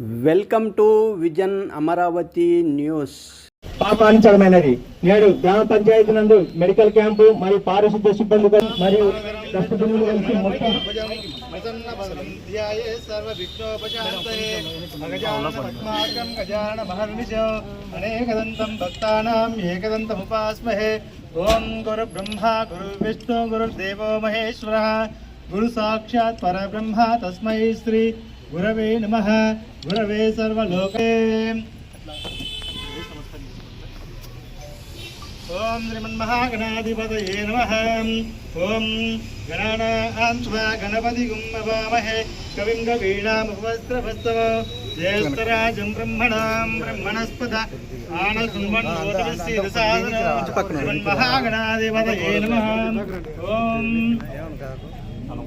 Welcome to vision Amaravati news. ఆహ్వానించడమైనది నేడు గ్రామ పంచాయతీ నందు మెడికల్ క్యాంపు మరియు పారిశుద్ధ్య సిబ్బంది మరియు అనేకదంతం భక్తానాం ఏకదంతముపాస్మహే ఓం గురు బ్రహ్మ గురు విష్ణు గురుర్దేవో మహేశ్వర గురు సాక్షాత్ పరబ్రహ్మ తస్మై శ్రీ గురవే నమః గురవే సర్వలోకే. ఓం శ్రీమన్మహాగణాధిపతయే నమ. ఓం గణానాన్వా గణపతి గుమ్మవామహే కవిం కవీణాముపస్త్రభస్తవ జ్యేష్ఠరాజం బ్రహ్మణాం బ్రహ్మణస్పద ఆనసున్వన్నోతిసాదనమహాగణాధిపతయే నమ. ఓం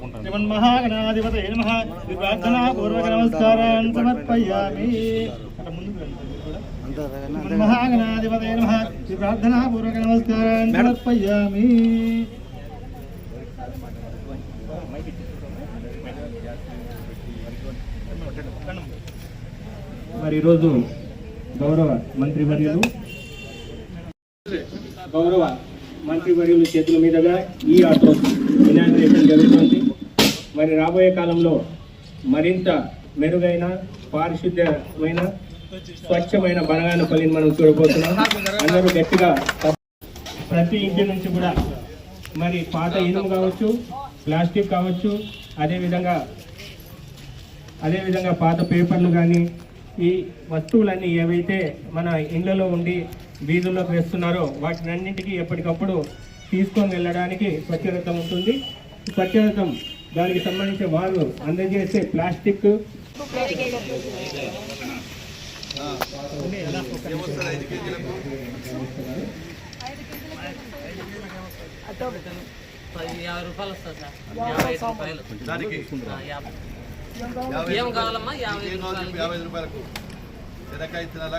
శ్రీమన్మహాగణాధిపతయే నమ. ప్రార్థనా పూర్వక నమస్కారాన్ని సమర్పయామి. మహాగణాధిపతే నమ. ప్రార్థనా పూర్వక నమస్కారాన్ని సమర్పయామి. మరి ఈరోజు గౌరవ మంత్రివర్యులు గౌరవ మంత్రివర్యుల చేతుల మీదుగా ఈ ఆటో ఇనాగ్రేషన్ జరుగుతుంది. మరి రాబోయే కాలంలో మరింత మెరుగైన పారిశుద్ధ్యమైన స్వచ్ఛమైన బనగానపల్లిని మనం చూడబోతున్నాం. అందరూ గట్టిగా ప్రతి ఇంటి నుంచి కూడా మరి పాత ఇనుము కావచ్చు ప్లాస్టిక్ కావచ్చు అదేవిధంగా అదేవిధంగా పాత పేపర్లు కానీ ఈ వస్తువులన్నీ ఏవైతే మన ఇళ్ళలో ఉండి వీధుల్లోకి వేస్తున్నారో వాటినన్నింటికీ ఎప్పటికప్పుడు తీసుకొని వెళ్ళడానికి స్వచ్ఛరథం ఉంటుంది. స్వచ్ఛరథం దానికి సంబంధించి వారు అందజేసే ప్లాస్టిక్. యాభై రూపాయలు వస్తుంది సార్ యాభై రూపాయలు ఏం కావాలమ్మా? యాభై ఐదు రూపాయలు యాభై తినాలా?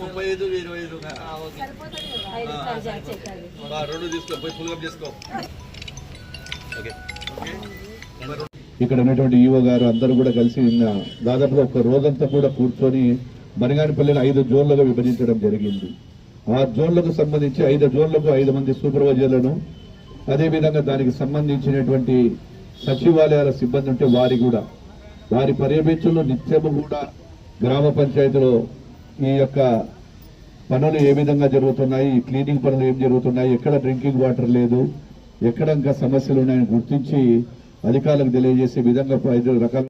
ముప్పై ఐదు ఇరవై ఐదు. రెండు తీసుకో పోయి చేసుకో. ఇక్కడ ఉన్నటువంటి ఈవో గారు అందరూ కూడా కలిసి నిన్న దాదాపుగా ఒక రోజంతా కూడా కూర్చొని బనగానిపల్లిని ఐదు జోన్లుగా విభజించడం జరిగింది. ఆ జోన్లకు సంబంధించి ఐదు జోన్లకు ఐదు మంది సూపర్వైజర్లను అదేవిధంగా దానికి సంబంధించినటువంటి సచివాలయాల సిబ్బంది ఉంటే వారి కూడా వారి పర్యవేక్షణలో నిత్యము కూడా గ్రామ పంచాయతీలో ఈ యొక్క పనులు ఏ విధంగా జరుగుతున్నాయి ఈ క్లీనింగ్ పనులు ఏం జరుగుతున్నాయి ఎక్కడ డ్రింకింగ్ వాటర్ లేదు ఎక్కడ ఇంకా సమస్యలు ఉన్నాయని గుర్తించి అధికారులకు తెలియజేసే విధంగా ఐదు రకాల